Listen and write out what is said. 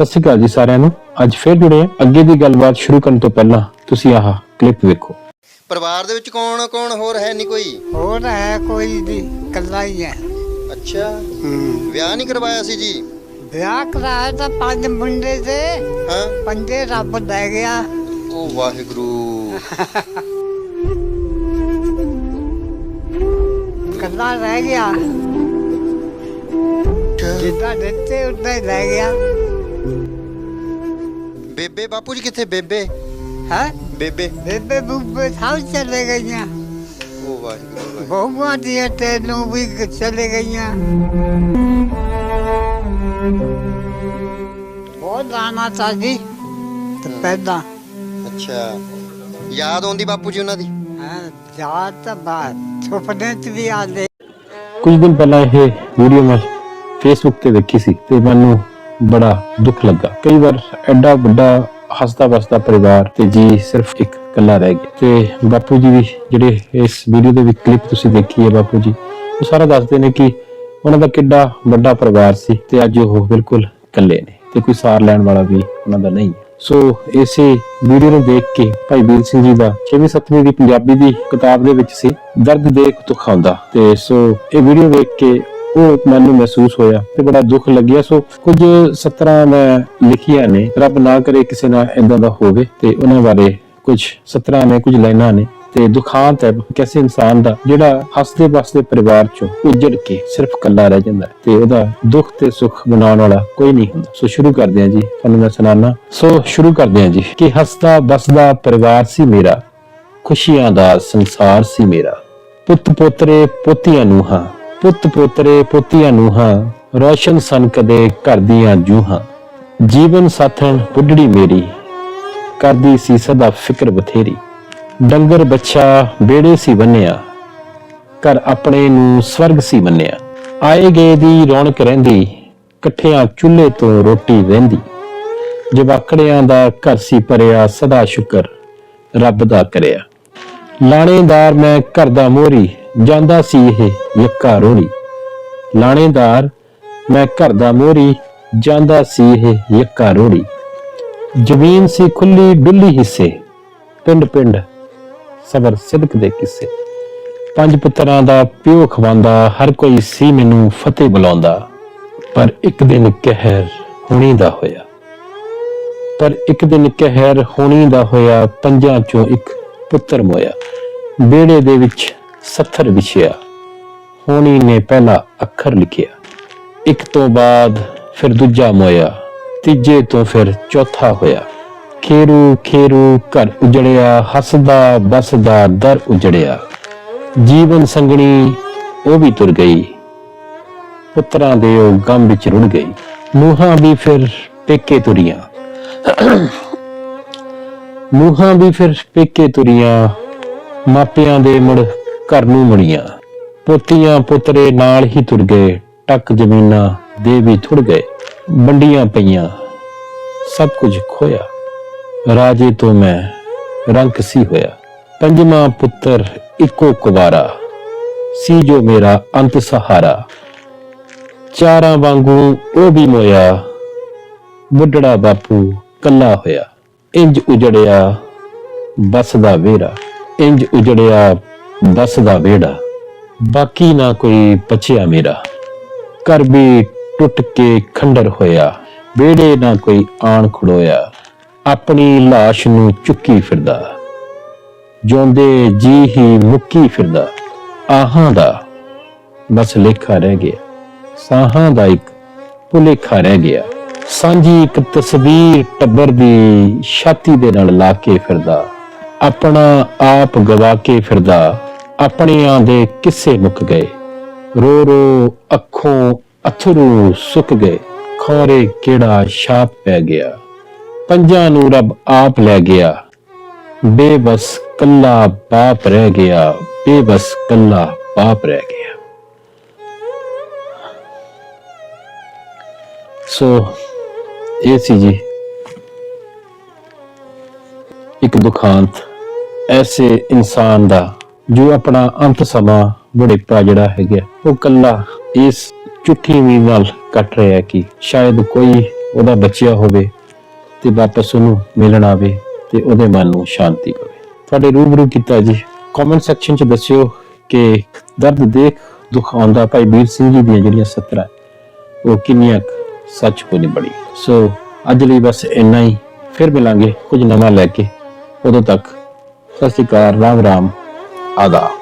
ਸਤਿ ਸ਼੍ਰੀ ਅਕਾਲ ਜੀ ਸਾਰਿਆਂ ਨੂੰ। ਅੱਜ ਫੇਰ ਜੁੜੇ ਹਾਂ। ਅੱਗੇ ਦੀ ਗੱਲਬਾਤ ਸ਼ੁਰੂ ਕਰਨ ਤੋਂ ਪਹਿਲਾਂ ਤੁਸੀਂ ਆਹ ਕਲਿੱਪ ਵੇਖੋ। ਪਰਿਵਾਰ ਦੇ ਵਿੱਚ ਕੌਣ ਕੌਣ ਹੋਰ ਹੈ ਨਹੀਂ ਕੋਈ? ਹੋਰ ਹੈ ਕੋਈ ਨਹੀਂ ਕੱਲਾ ਹੀ ਹੈ। ਅੱਛਾ। ਵਿਆਹ ਨਹੀਂ ਕਰਵਾਇਆ ਸੀ ਜੀ? ਵਿਆਹ ਕਰਾਇਆ ਤਾਂ ਪੰਜ ਮੁੰਡੇ ਤੇ ਹਾਂ। ਪੰਜੇ ਰੱਬ ਲੈ ਗਿਆ। ਉਹ ਵਾਹਿਗੁਰੂ। ਕੱਲਾ ਰਹਿ ਗਿਆ। ਜਿੱਦਾਂ ਦਿੱਤੇ ਉਦਾਂ ਹੀ ਲੈ ਗਿਆ। ਬੇਬੇ ਬਾਪੂ ਜੀ ਕਿੱਥੇ ਬੇਬੇ? ਹੈ? ਬੇਬੇ। ਬੇਬੇ ਬੁੱਬੇ ਸਭ ਚਲੇ ਗਈਆਂ। ਉਹ ਵਾਹਿਗੁਰੂ ਬਹੁਆਂ ਦੀਆਂ ਤੈਨੂੰ ਵੀ ਚਲੇ ਗਈਆਂ। ਬਹੁਤ ਆਣਾ ਸਾਜੀ ਤੇ ਪੈਦਾ। ਅੱਛਾ। ਯਾਦ ਆਉਂਦੀ ਬਾਪੂ ਜੀ ਉਹਨਾਂ ਦੀ? ਹਾਂ ਜਾ ਤਾਂ ਬਾਤ ਸੁਪਨੇ ਚ ਵੀ ਆਲੇ ਕੁਝ ਦਿਨ ਪਹਿਲਾਂ ਇਹ ਵੀਡੀਓ ਮੈਂ ਫੇਸਬੁੱਕ ਤੇ ਦੇਖੀ ਸੀ ਤੇ ਮੈਨੂੰ ਬੜਾ ਦੁੱਖ ਲੱਗਾ। ਕਈ ਵਾਰ ਐਡਾ ਵੱਡਾ ਹੱਸਦਾ ਵਸਦਾ ਪਰਿਵਾਰ ਤੇ ਜੀ ਸਿਰਫ ਇੱਕ ਇਕੱਲਾ ਰਹਿ ਗਿਆ। ਤੇ ਬਾਪੂ ਜੀ ਵੀ ਜਿਹੜੇ ਇਸ ਵੀਡੀਓ ਦੇ ਵਿੱਚ ਕਲਿੱਪ ਤੁਸੀਂ ਦੇਖੀ ਹੈ ਬਾਪੂ ਜੀ, ਉਹ ਸਾਰਾ ਦੱਸਦੇ ਨੇ ਕਿ ਉਹਨਾਂ ਦਾ ਕਿੱਡਾ ਵੱਡਾ ਪਰਿਵਾਰ ਸੀ ਤੇ ਅੱਜ ਉਹ ਬਿਲਕੁਲ ਇਕੱਲੇ ਨੇ ਤੇ ਕੋਈ ਸਾਰ ਲੈਣ ਵਾਲਾ ਵੀ ਉਹਨਾਂ ਦਾ ਨਹੀਂ। ਸੋ ਇਸੇ ਵੀਡੀਓ ਨੂੰ ਦੇਖ ਕੇ ਭਾਈ ਵੀਰ ਸਿੰਘ ਜੀ ਦਾ 6ਵੀਂ 7ਵੀਂ ਦੀ ਪੰਜਾਬੀ ਦੀ ਕਿਤਾਬ ਦੇ ਵਿੱਚ ਸੀ, ਦਰਦ ਦੇਖ ਤੁਖਾਉਂਦਾ ਤੇ ਸੋ ਇਹ ਵੀਡੀਓ ਦੇਖ ਕੇ ਉਹ ਮਨ ਨੂੰ ਮਹਿਸੂਸ ਹੋਇਆ ਤੇ ਬੜਾ ਦੁੱਖ ਲੱਗਿਆ। ਸੋ ਕੁਝ ਸਤਰਾਂ ਮੈਂ ਲਿਖੀਆਂ ਨੇ, ਰੱਬ ਨਾ ਕਰੇ ਕਿਸੇ ਨਾਲ ਇਦਾਂ ਦਾ ਹੋਵੇ ਤੇ ਉਹਨਾਂ ਬਾਰੇ ਕੁਝ ਸਤਰਾਂ ਨੇ, ਕੁਝ ਲਾਈਨਾਂ ਨੇ ਤੇ ਦੁਖਾਂਤ ਹੈ ਕਿਸੇ ਇਨਸਾਨ ਦਾ ਜਿਹੜਾ ਹੱਸਦੇ ਵਸਦੇ ਪਰਿਵਾਰ ਚੋਂ ਉੱਜੜ ਕੇ ਸਿਰਫ ਇਕੱਲਾ ਰਹਿ ਜਾਂਦਾ ਤੇ ਉਹਦਾ ਦੁੱਖ ਤੇ ਸੁੱਖ ਮਨਾਉਣ ਵਾਲਾ ਕੋਈ ਨਹੀਂ ਹੁੰਦਾ। ਸੋ ਸ਼ੁਰੂ ਕਰਦੇ ਹਾਂ ਜੀ, ਤੁਹਾਨੂੰ ਮੈਂ ਸੁਣਾਉਣਾ ਸੋ ਸ਼ੁਰੂ ਕਰਦੇ ਹਾਂ ਜੀ, ਕਿ ਹੱਸਦਾ ਬਸਦਾ ਪਰਿਵਾਰ ਸੀ ਮੇਰਾ, ਖੁਸ਼ੀਆਂ ਦਾ ਸੰਸਾਰ ਸੀ ਮੇਰਾ। ਪੁੱਤ ਪੋਤਰੇ ਪੋਤੀਆਂ ਨੂੰ ਹਾਂ ਪੁੱਤ ਪੋਤਰੇ ਪੋਤੀਆਂ ਨੂੰ ਹਾਂ ਰੋਸ਼ਨ ਸਨ ਕਦੇ ਘਰ ਦੀਆਂ ਜੂਹਾਂ। ਜੀਵਨ ਸਾਥਣ ਬੁੱਢੜੀ ਮੇਰੀ, ਕਰਦੀ ਸੀ ਸਦਾ ਫਿਕਰ ਬਥੇਰੀ। ਡੰਗਰ ਬੱਚਾ ਬੇੜੇ ਸੀ ਬੰਨਿਆ, ਘਰ ਆਪਣੇ ਨੂੰ ਸਵਰਗ ਸੀ ਮੰਨਿਆ। ਆਏ ਗਏ ਦੀ ਰੌਣਕ ਰਹਿੰਦੀ, ਇਕੱਠਿਆਂ ਚੁੱਲ੍ਹੇ ਤੋਂ ਰੋਟੀ ਵਹਿੰਦੀ ਜਵਾਕੜਿਆਂ ਦਾ ਘਰ ਸੀ ਭਰਿਆ, ਸਦਾ ਸ਼ੁਕਰ ਰੱਬ ਦਾ ਕਰਿਆ। ਲਾਣੇਦਾਰ ਮੈਂ ਘਰ ਦਾ ਮੋਰੀ ਜਾਂਦਾ ਸੀ ਇਹ ਯੱਕਾ ਰੋੜੀ ਲਾਣੇਦਾਰ, ਮੈਂ ਘਰ ਦਾ ਮੋਰੀ, ਜਾਂਦਾ ਸੀ ਇਹ ਯੱਕਾ ਰੋੜੀ ਜ਼ਮੀਨ ਸੀ ਖੁੱਲੀ ਡੁੱਲੀ ਹਿੱਸੇ ਪਿੰਡ ਪਿੰਡ ਸਬਰ ਸਿਦਕ ਦੇ ਕਿੱਸੇ। ਪੰਜ ਪੁੱਤਰਾਂ ਦਾ ਪਿਓ ਖਵਾਂਦਾ ਹਰ ਕੋਈ ਸੀ ਮੈਨੂੰ ਫਤਿਹ ਬੁਲਾਉਂਦਾ। ਪਰ ਇੱਕ ਦਿਨ ਕਹਿਰ ਹੋਣੀ ਦਾ ਹੋਇਆ। ਪਰ ਇੱਕ ਦਿਨ ਕਹਿਰ ਹੋਣੀ ਦਾ ਹੋਇਆ, ਪੰਜਾਂ ਚੋਂ ਇੱਕ ਪੁੱਤਰ ਮੋਇਆ। ਬੇੜੇ ਦੇ ਵਿੱਚ ਸੱਥਰ ਵਿਛਿਆ। ਹੋਣੀ ਨੇ ਪਹਿਲਾ ਅੱਖਰ ਲਿਖਿਆ। ਇੱਕ ਤੋਂ ਬਾਅਦ ਫਿਰ ਦੂਜਾ ਮੋਇਆ। ਤੀਜੇ ਤੋਂ ਫਿਰ ਚੌਥਾ ਹੋਇਆ। ਖੇਰੂ ਖੇਰੂ ਘਰ ਉਜੜਿਆ, ਹੱਸਦਾ, ਬਸਦਾ, ਦਰ ਉਜੜਿਆ। ਜੀਵਨ ਸੰਗਣੀ, ਉਹ ਵੀ ਤੁਰ ਗਈ। ਪੁੱਤਰਾਂ ਦੇ ਉਹ ਗਮ ਵਿੱਚ ਰੁੜ ਗਈ। ਨੂਹਾਂ ਵੀ ਫਿਰ ਪੇਕੇ ਤੁਰੀਆਂ। ਨੂਹਾਂ ਵੀ ਫਿਰ ਪੇਕੇ ਤੁਰੀਆਂ। ਮਾਪਿਆਂ ਦੇ ਮੁੜ ਘਰ ਨੂੰ ਮੁੜੀਆਂ। ਪੋਤੀਆਂ ਪੁੱਤਰੇ ਨਾਲ ਹੀ ਤੁਰ ਗਏ। ਟੱਕ ਜ਼ਮੀਨਾਂ ਦੇ ਵੀ ਥੁੜ ਗਏ। ਵੰਡੀਆਂ ਪਈਆਂ। ਸਭ ਕੁਝ ਖੋਇਆ। ਰਾਜੇ ਤੋਂ ਮੈਂ ਰੰਕ ਸੀ ਹੋਇਆ। ਪੰਜਵਾਂ ਪੁੱਤਰ ਇੱਕੋ ਕੁਵਾਰਾ। ਸੀ ਜੋ ਮੇਰਾ ਅੰਤ ਸਹਾਰਾ। ਚਾਰਾਂ ਵਾਂਗੂ ਉਹ ਵੀ ਮੋਇਆ। ਬੁੱਢੜਾ ਬਾਪੂ ਕੱਲਾ ਹੋਇਆ। ਇੰਜ ਉਜੜਿਆ ਬਸ ਦਾ ਵੇੜਾ ਇੰਜ ਉਜੜਿਆ ਦੱਸਦਾ ਦਾ ਵੇੜਾ ਬਾਕੀ ਨਾ ਕੋਈ ਬਚਿਆ ਮੇਰਾ। ਘਰ ਵੀ ਟੁੱਟ ਕੇ ਖੰਡਰ ਹੋਇਆ। ਵੇੜੇ ਨਾ ਕੋਈ ਆਣ ਖੜੋਇਆ। ਆਪਣੀ লাশ ਨੂੰ ਚੁੱਕੀ ਫਿਰਦਾ। ਜਿਉਂਦੇ ਜੀ ਹੀ ਮੁੱਕੀ ਫਿਰਦਾ। ਆਹਾਂ ਦਾ ਬਸ ਲੇਖਾ ਰਹਿ ਗਿਆ। ਸਾਹਾਂ ਦਾ ਇੱਕ ਭੁਲੇਖਾ ਰਹਿ ਗਿਆ। ਸਾਂਝੀ ਇੱਕ ਤਸਵੀਰ ਟੱਬਰ ਦੀ ਛਾਤੀ ਦੇ ਨਾਲ ਲਾ ਕੇ ਫਿਰਦਾ। ਆਪਣਾ ਆਪ ਗਵਾ ਕੇ ਫਿਰਦਾ। ਆਪਣਿਆਂ ਦੇ ਕਿੱਸੇ ਮੁੱਕ ਗਏ। ਰੋ ਰੋ ਅੱਖੋਂ ਅਥਰੂ ਸੁੱਕ ਗਏ। ਖੋਰੇ ਕਿਹੜਾ ਛਾਪ ਪੈ ਗਿਆ। ਪੰਜਾਂ ਨੂੰ ਰੱਬ ਆਪ ਲੈ ਗਿਆ। ਬੇਬਸ ਕੱਲਾ ਬਾਪ ਰਹਿ ਗਿਆ। ਬੇਬਸ ਕੱਲਾ ਬਾਪ ਰਹਿ ਗਿਆ। ਸੋ, ਇਹ ਸੀ ਜੀ ਇੱਕ ਦੁਖਾਂਤ। ਐਸੇ ਇਨਸਾਨ ਦਾ ਜੋ ਆਪਣਾ ਅੰਤ ਸਮਾਂ ਬੁਢੇਪਾ ਜਿਹੜਾ ਹੈਗਾ, ਉਹ ਕੱਲਾ ਇਸ ਚੁੱਠੀ ਵੀ ਨਾਲ ਕੱਟ ਰਿਹਾ ਹੈ ਕਿ ਸ਼ਾਇਦ ਕੋਈ ਉਹਦਾ ਬੱਚਿਆ ਹੋਵੇ ਤੇ ਵਾਪਸ ਉਹਨੂੰ ਮਿਲਣ ਆਵੇ ਤੇ ਉਹਦੇ ਮਨ ਨੂੰ ਸ਼ਾਂਤੀ ਪਵੇ। ਤੁਹਾਡੇ ਰੂਬਰੂ ਕੀਤਾ ਜੀ। ਕਮੈਂਟ ਸੈਕਸ਼ਨ 'ਚ ਦੱਸਿਓ ਕਿ ਦਰਦ ਦੇਖ ਦੁੱਖ ਆਉਂਦਾ ਭਾਈ ਵੀਰ ਸਿੰਘ ਜੀ ਦੀਆਂ ਜਿਹੜੀਆਂ ਸਤਰਾਂ, ਉਹ ਕਿੰਨੀਆਂ ਕੁ ਸੱਚ ਕੋ ਨਹੀਂ ਬੜੀ ਸੋ ਅੱਜ ਲਈ ਬਸ ਇੰਨਾ ਹੀ। ਫਿਰ ਮਿਲਾਂਗੇ ਕੁਝ ਨਵਾਂ ਲੈ ਕੇ। ਉਦੋਂ ਤੱਕ ਸਤਿ ਸ਼੍ਰੀ ਅਕਾਲ, ਰਾਮ ਰਾਮ। 阿达。